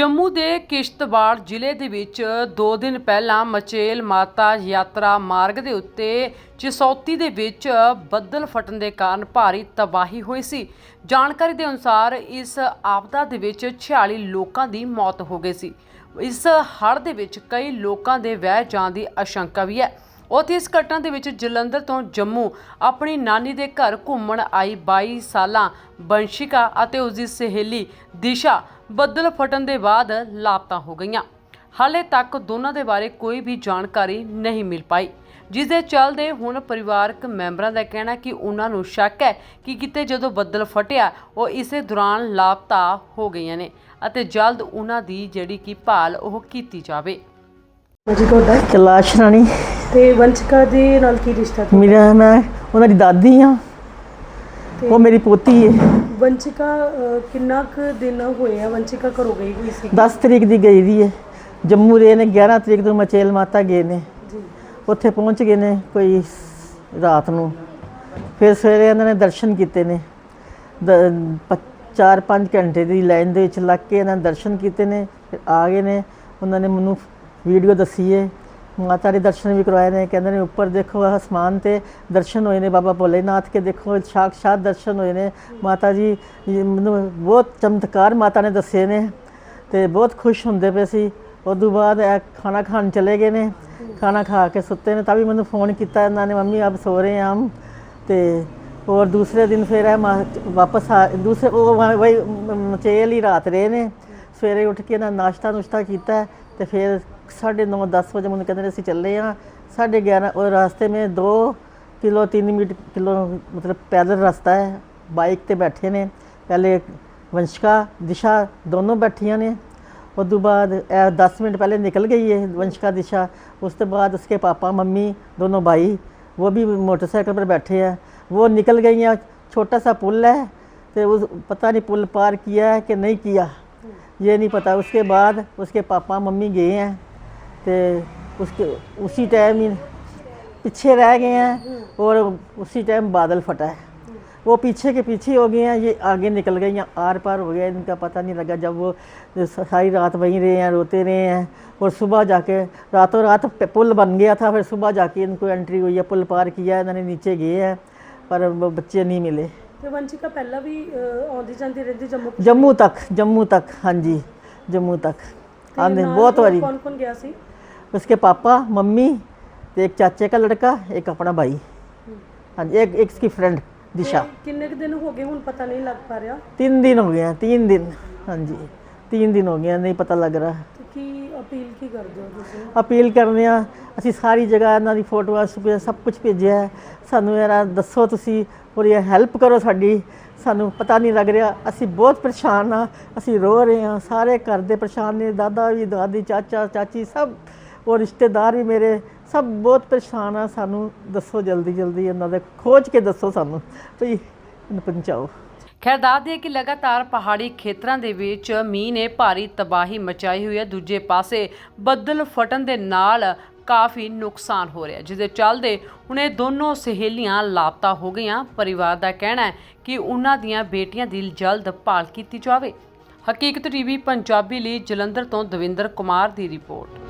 ਜੰਮੂ ਦੇ ਕਿਸ਼ਤਵਾੜ ਜ਼ਿਲ੍ਹੇ ਦੇ ਵਿੱਚ 2 ਦਿਨ ਪਹਿਲਾਂ ਮਚੇਲ ਮਾਤਾ ਯਾਤਰਾ ਮਾਰਗ ਦੇ ਉੱਤੇ ਚਸੌਤੀ ਦੇ ਵਿੱਚ ਬੱਦਲ ਫਟਣ ਦੇ ਕਾਰਨ ਭਾਰੀ ਤਬਾਹੀ ਹੋਈ ਸੀ। ਜਾਣਕਾਰੀ ਦੇ ਅਨੁਸਾਰ ਇਸ ਆਪਦਾ ਦੇ ਵਿੱਚ 46 ਲੋਕਾਂ ਦੀ ਮੌਤ ਹੋ ਗਈ ਸੀ। ਇਸ ਹੜ੍ਹ ਦੇ ਵਿੱਚ ਕਈ ਲੋਕਾਂ ਦੇ ਵਹਿ ਜਾਣ ਦੀ ਆਸ਼ੰਕਾ ਵੀ ਹੈ। ਉੱਥੇ ਇਸ ਘਟਨਾ ਦੇ ਵਿੱਚ ਜਲੰਧਰ ਤੋਂ ਜੰਮੂ ਆਪਣੀ ਨਾਨੀ ਦੇ ਘਰ ਘੁੰਮਣ ਆਈ 22 ਸਾਲਾਂ, ਬੰਸ਼ਿਕਾ ਅਤੇ ਉਸ ਦੀ ਸਹੇਲੀ ਦਿਸ਼ਾ ਬੱਦਲ ਫਟਣ ਦੇ ਬਾਅਦ ਲਾਪਤਾ ਹੋ ਗਈਆਂ। ਹਾਲੇ ਤੱਕ ਦੋਨਾਂ ਦੇ ਬਾਰੇ ਕੋਈ ਵੀ ਜਾਣਕਾਰੀ ਨਹੀਂ ਮਿਲ ਪਾਈ। ਜਿਸ ਦੇ ਚੱਲਦੇ ਹੁਣ ਪਰਿਵਾਰਕ ਮੈਂਬਰਾਂ ਦਾ ਕਹਿਣਾ ਕਿ ਉਹਨਾਂ ਨੂੰ ਸ਼ੱਕ ਹੈ ਕਿ ਕਿਤੇ ਜਦੋਂ ਬੱਦਲ ਫਟਿਆ ਉਹ ਇਸੇ ਦੌਰਾਨ ਲਾਪਤਾ ਹੋ ਗਈਆਂ ਨੇ ਅਤੇ ਜਲਦ ਉਹਨਾਂ ਦੀ ਜਿਹੜੀ ਕਿ ਭਾਲ ਉਹ ਕੀਤੀ ਜਾਵੇ। ਜੀ ਤੁਹਾਡਾ? ਕੈਲਾਸ਼ ਰਾਣੀ। ਤੇ ਵੰਸ਼ਿਕਾ ਦੇ ਨਾਲ ਕੀ ਰਿਸ਼ਤਾ? ਸੀ ਮੇਰਾ ਮੈਂ ਉਹਨਾਂ ਦੀ ਦਾਦੀ ਆ ਉਹ ਮੇਰੀ ਪੋਤੀ ਹੈ। ਅਹ, ਕਿੰਨਾ ਕੁ ਦਿਨ ਹੋਏ ਆ? ਵੰਸ਼ਿਕਾ ਘਰੋਂ ਗਈ ਹੋਈ ਸੀ। 10 ਤਰੀਕ ਦੀ ਗਈ ਦੀ ਹੈ ਜੰਮੂ ਰਹੇ ਨੇ 11 ਤਰੀਕ ਤੋਂ ਮਚੇਲ ਮਾਤਾ ਗਏ ਨੇ। ਜੀ। ਉੱਥੇ ਪਹੁੰਚ ਗਏ ਨੇ ਕੋਈ ਸ- ਰਾਤ ਨੂੰ। ਫਿਰ ਸਵੇਰੇ ਇਹਨਾਂ ਨੇ ਦਰਸ਼ਨ ਕੀਤੇ ਨੇ। 4-5 ਘੰਟੇ ਦੀ ਲਾਈਨ ਦੇ ਵਿੱਚ ਲੱਗ ਕੇ ਇਹਨਾਂ ਨੇ ਦਰਸ਼ਨ ਕੀਤੇ ਨੇ। ਫਿਰ ਆ ਗਏ ਨੇ। ਉਹਨਾਂ ਨੇ ਮੈਨੂੰ ਵੀਡੀਓ ਦੱਸੀ ਹੈ ਮਾਤਾ ਦੇ ਦਰਸ਼ਨ ਵੀ ਕਰਵਾਏ ਨੇ, ਕਹਿੰਦੇ ਨੇ ਉੱਪਰ ਦੇਖੋ ਅਸਮਾਨ ਤੇ ਦਰਸ਼ਨ ਹੋਏ ਨੇ, ਬਾਬਾ ਭੋਲੇਨਾਥ ਕੇ ਦੇਖੋ ਸਾਖਸ਼ਾਤ ਦਰਸ਼ਨ ਹੋਏ ਨੇ। ਮਾਤਾ ਜੀ ਮੈਨੂੰ ਬਹੁਤ ਚਮਤਕਾਰ ਮਾਤਾ ਨੇ ਦੱਸੇ ਨੇ ਤੇ ਬਹੁਤ ਖੁਸ਼ ਹੁੰਦੇ ਪਏ ਸੀ। ਉਦੋਂ ਬਾਅਦ ਖਾਣਾ ਖਾਣ ਚਲੇ ਗਏ ਨੇ, ਖਾਣਾ ਖਾ ਕੇ ਸੁੱਤੇ ਨੇ, ਤਾਂ ਵੀ ਮੈਨੂੰ ਫੋਨ ਕੀਤਾ ਇਹਨਾਂ ਨੇ, ਮੰਮੀ, ਆਪ ਸੋ ਰਹੇ ਆਮ। ਤੇ ਹੋਰ ਦੂਸਰੇ ਦਿਨ ਫਿਰ ਇਹ ਵਾਪਸ ਆ, ਦੂਸਰੇ, ਉਹ ਵਈ ਚੇਲ ਹੀ ਰਾਤ ਰਹੇ ਨੇ। ਸਵੇਰੇ ਉੱਠ ਕੇ ਨਾ ਨਾਸ਼ਤਾ ਨੁਸ਼ਤਾ ਕੀਤਾ ਤੇ ਫਿਰ साढ़े नौ दस बजे मैं कहते असं चले हाँ साढ़े ग्यारह और रास्ते में दो किलो, तीन मीट किलो मतलब पैदल रास्ता है। बाइक पर बैठे ने। पहले वंशिका, दिशा दोनों बैठिया ने। उस बाद दस मिनट पहले निकल गई है वंशिका, दिशा। उसके बाद उसके पापा, मम्मी, दोनों भाई, वो भी मोटरसाइकिल पर बैठे हैं। वो निकल गई हैं छोटा सा पुल है तो उस, पता नहीं पुल पार किया है कि नहीं किया। ये नहीं पता। उसके बाद उसके पापा, मम्मी गए हैं। तो उसके उसी टाइम ही पीछे रह गए हैं और उसी टाइम बादल फटा है वो पीछे के पीछे हो गए हैं ये आगे निकल गए हैं आर पार हो गया इनका पता नहीं लगा जब वो सारी रात वहीं रहे हैं रोते रहे हैं और सुबह जाके रातों रात पे- पुल बन गया था फिर सुबह जाके इनको एंट्री हुई है पुल पार किया है इन्होंने नीचे गए हैं पर वो बच्चे नहीं मिले ਤੇ ਵੰਸ਼ਿਕਾ ਪਹਿਲਾਂ ਵੀ ਅਹ, ਆਉਂਦੀ ਜਾਂਦੀ ਰਹਿੰਦੀ ਜੰਮੂ जम्मू तक जम्मू तक हाँ जी जम्मू तक आंदे बहुत बारी ਕੌਣ ਕੌਣ ਗਿਆ ਸੀ उसके पापा मम्मी तो एक चाचे का लड़का एक अपना भाई हाँ जी एक एक इसकी फ्रेंड दिशा ਤੇ ਕਿੰਨੇ ਕੁ ਦਿਨ ਹੋ ਗਏ ਹੁਣ ਪਤਾ ਨਹੀਂ ਲੱਗ ਪਾ ਰਿਹਾ तीन दिन हो गए हैं तीन दिन हाँ जी तीन दिन हो गए हैं नहीं पता लग रहा ਤੇ ਕੀ ਅਪੀਲ ਕੀ ਕਰਦੇ ਹੋ ਤੁਸੀਂ ਅਪੀਲ ਕਰਨੇ ਆ ਅਸੀਂ ਸਾਰੀ ਜਗ੍ਹਾ ਇਹਨਾਂ ਦੀ ਫੋਟੋਆਂ ਸੁਪੇ ਸਭ ਕੁਝ ਭੇਜਿਆ ਹੈ ਸਾਨੂੰ ਯਾਰ ਦੱਸੋ ਤੁਸੀਂ ਔਰ ਇਹ ਹੈਲਪ ਕਰੋ ਸਾਡੀ ਸਾਨੂੰ ਪਤਾ ਨਹੀਂ ਲੱਗ ਰਿਹਾ ਅਸੀਂ ਬਹੁਤ ਪਰੇਸ਼ਾਨ ਆ ਅਸੀਂ ਰੋ ਰਹੇ ਹਾਂ ਸਾਰੇ ਘਰ ਦੇ ਪਰੇਸ਼ਾਨ ਨੇ ਦਾਦਾ ਵੀ ਦਾਦੀ ਚਾਚਾ ਚਾਚੀ ਸਭ ਉਹ ਰਿਸ਼ਤੇਦਾਰ ਵੀ ਮੇਰੇ ਸਭ ਬਹੁਤ ਪਰੇਸ਼ਾਨ ਆ, ਸਾਨੂੰ ਦੱਸੋ ਜਲਦੀ ਜਲਦੀ ਇਹਨਾਂ ਦੇ, ਖੋਜ ਕੇ ਦੱਸੋ ਸਾਨੂੰ, ਵੀ ਪਹੁੰਚਾਓ। ਖੈਰ, ਦੱਸ ਦਈਏ ਕਿ ਲਗਾਤਾਰ ਪਹਾੜੀ ਖੇਤਰਾਂ ਦੇ ਵਿੱਚ ਮੀਂਹ ਨੇ ਭਾਰੀ ਤਬਾਹੀ ਮਚਾਈ ਹੋਈ ਹੈ। ਦੂਜੇ ਪਾਸੇ ਬੱਦਲ ਫਟਣ ਦੇ ਨਾਲ ਕਾਫੀ ਨੁਕਸਾਨ ਹੋ ਰਿਹਾ ਜਿਸ ਦੇ ਚੱਲਦੇ ਹੁਣ ਇਹ ਦੋਨੋਂ ਸਹੇਲੀਆਂ ਲਾਪਤਾ ਹੋ ਗਈਆਂ। ਪਰਿਵਾਰ ਦਾ ਕਹਿਣਾ ਹੈ ਕਿ ਉਹਨਾਂ ਦੀਆਂ ਬੇਟੀਆਂ ਦੀ ਜਲਦ ਭਾਲ ਕੀਤੀ ਜਾਵੇ। ਹਕੀਕਤ ਟੀਵੀ ਪੰਜਾਬੀ ਲਈ ਜਲੰਧਰ ਤੋਂ ਦਵਿੰਦਰ ਕੁਮਾਰ ਦੀ ਰਿਪੋਰਟ।